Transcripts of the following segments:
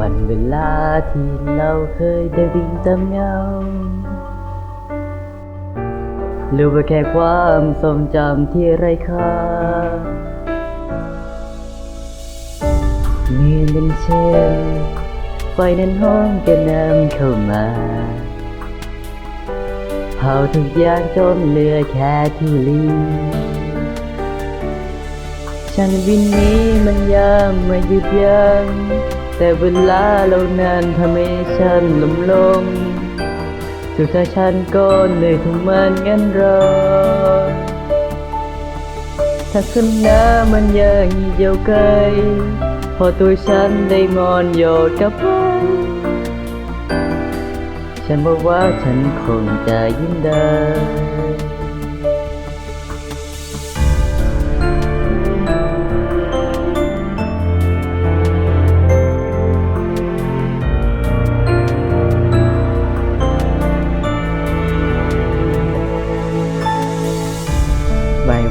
วันเวลาที่เราเคยได้วิ่งตามเงาหรือว่าแค่ความทรงจำที่ไร้ค่าเมื่อเป็นเช่นไฟนั้นห้องกระนำเข้ามาเผาทุกอย่างจนเหลือแค่ทุลีฉันวินนี้มันยามมาหยุดยัง้ง แต่เวลาเรานั้นทำให้ฉันลมลงสุดท้ายฉันก็เหนื่อยทุกมันงั้นรอถ้าคืนหน้ามันยังเยียวไกลพอตัวฉันได้มอนโยดกับไฉันบอกว่าฉันคงจะยิ้มได้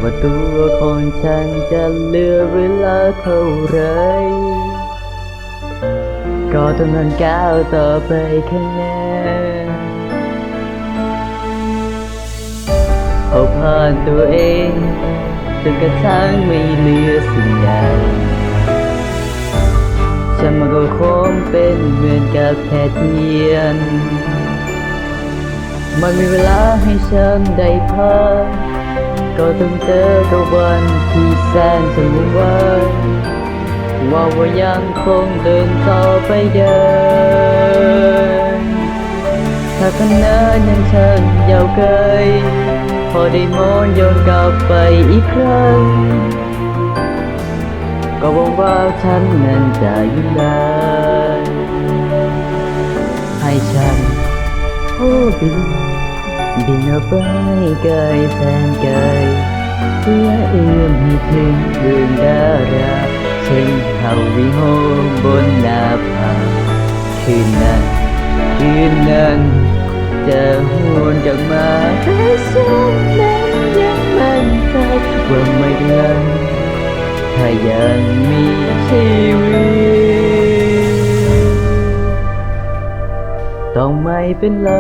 ว่าตัวของฉันจะเหลือเวลาเท่าไรก็ต้องเดินก้าวต่อไปข้างหน้าเอาผ่านตัวเองจนกระทั่งไม่เหลือสิ่งใดฉันมันก็คงเป็นเหมือนกับแค่เทียนมันมีเวลาให้ฉันได้พัก ก็ต้องเจอกับวันที่แสนจะวุ่นวายว่าว่ายังคงเดินต่อไปเดินถ้าคันนยังฉันยาวไกลพอได้มองย้อนกลับไปอีกครั้ง ก็หวังว่าฉันนั้นจะยิ้มได้ให้ฉันโอ้บิน บินออกไปไกลแสนไกลเพื่อเอื้อมให้ถึงดวงดาราเช่นเขาวิหงบนนาผาคืนนั้นคืนนั้นจะหวนกลับมาแต่ฉันนั้นยังมั่นใจว่าไม่นานถ้ายังมีชีวิตต้องไม่เป็นไร